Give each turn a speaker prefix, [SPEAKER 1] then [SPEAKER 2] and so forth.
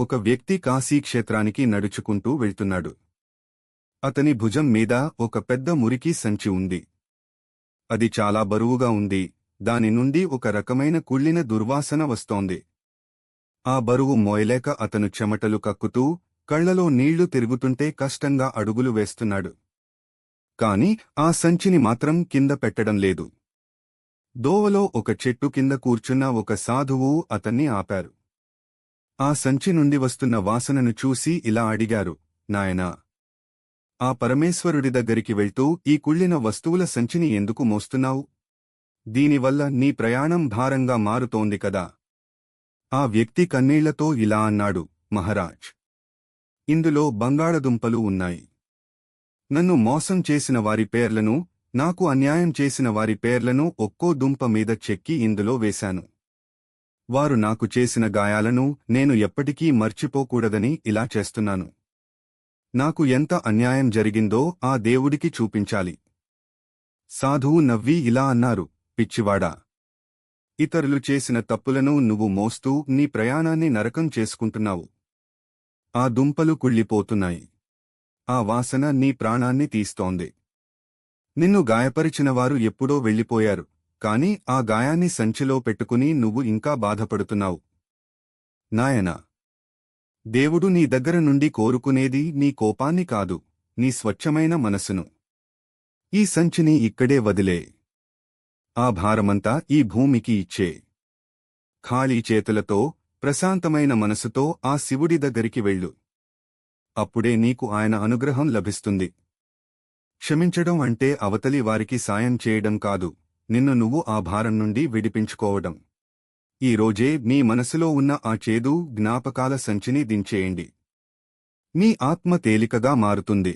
[SPEAKER 1] ఒక వ్యక్తి కాశీక్షేత్రానికి నడుచుకుంటూ వెళ్తున్నాడు. అతని భుజం మీద ఒక పెద్ద మురికి సంచి ఉంది. అది చాలా బరువుగా ఉంది. దాని నుండి ఒక రకమైన కుళ్ళిన దుర్వాసన వస్తోంది. ఆ బరువు మోయలేక అతను చెమటలు కక్కుతూ కళ్ళలో నీళ్ళు తిరుగుతుంటే కష్టంగా అడుగులు వేస్తున్నాడు. కాని ఆ సంచిని మాత్రం కింద పెట్టడం లేదు. దోవలో ఒక చెట్టు కింద కూర్చున్న ఒక సాధువు అతన్ని ఆపారు. ఆ సంచి నుండి వస్తున్న వాసనను చూసి ఇలా అడిగారు నాయనా ఆ పరమేశ్వరుడి దగ్గరికి వెళ్తూ ఈ కుళ్ళిన వస్తువుల సంచిని ఎందుకు మోస్తున్నావు? దీనివల్ల నీ ప్రయాణం భారంగా మారుతోంది కదా ఆ వ్యక్తి కన్నీళ్ళతో ఇలా అన్నాడు మహారాజ్ ఇందులో బంగాళదుంపలు ఉన్నాయి. నన్ను మోసం చేసిన వారి పేర్లను నాకు అన్యాయం చేసిన వారి పేర్లను ఒక్కో దుంప మీద చెక్కి ఇందులో వేశాను. వారు నాకు చేసిన గాయాలను నేను ఎప్పటికీ మర్చిపోకూడదని ఇలా చేస్తున్నాను. నాకు ఎంత అన్యాయం జరిగిందో ఆ దేవుడికి చూపించాలి. సాధువు నవ్వి ఇలా అన్నారు పిచ్చివాడా! ఇతరులు చేసిన తప్పులను నువ్వు మోస్తూ నీ ప్రయాణాన్ని నరకం చేసుకుంటున్నావు. ఆ దుంపలు కుళ్ళిపోతున్నాయి. ఆ వాసన నీ ప్రాణాన్ని తీస్తోంది. నిన్ను గాయపరిచిన వారు ఎప్పుడో వెళ్ళిపోయారు. కాని ఆ గాయాన్ని సంచిలో పెట్టుకుని నువ్వు ఇంకా బాధపడుతున్నావు. నాయనా! దేవుడు నీ దగ్గర నుండి కోరుకునేది నీ కోపాన్ని కాదు నీ స్వచ్ఛమైన మనసును. ఈ సంచిని ఇక్కడే వదిలే. ఆ భారమంతా ఈ భూమికి ఇచ్చే. ఖాళీ చేతులతో ప్రశాంతమైన మనసుతో ఆ శివుడి దగ్గరికి వెళ్ళు. అప్పుడే నీకు ఆయన అనుగ్రహం లభిస్తుంది. క్షమించడం అంటే అవతలి వారికి సాయం చేయడం కాదు. నిన్ను నువ్వు ఆ భారం నుండి విడిపించుకోవడం. ఈ రోజే మీ మనసులో ఉన్న ఆ చేదు జ్ఞాపకాల సంచిని దించేయండి. మీ ఆత్మ తేలికగా మారుతుంది.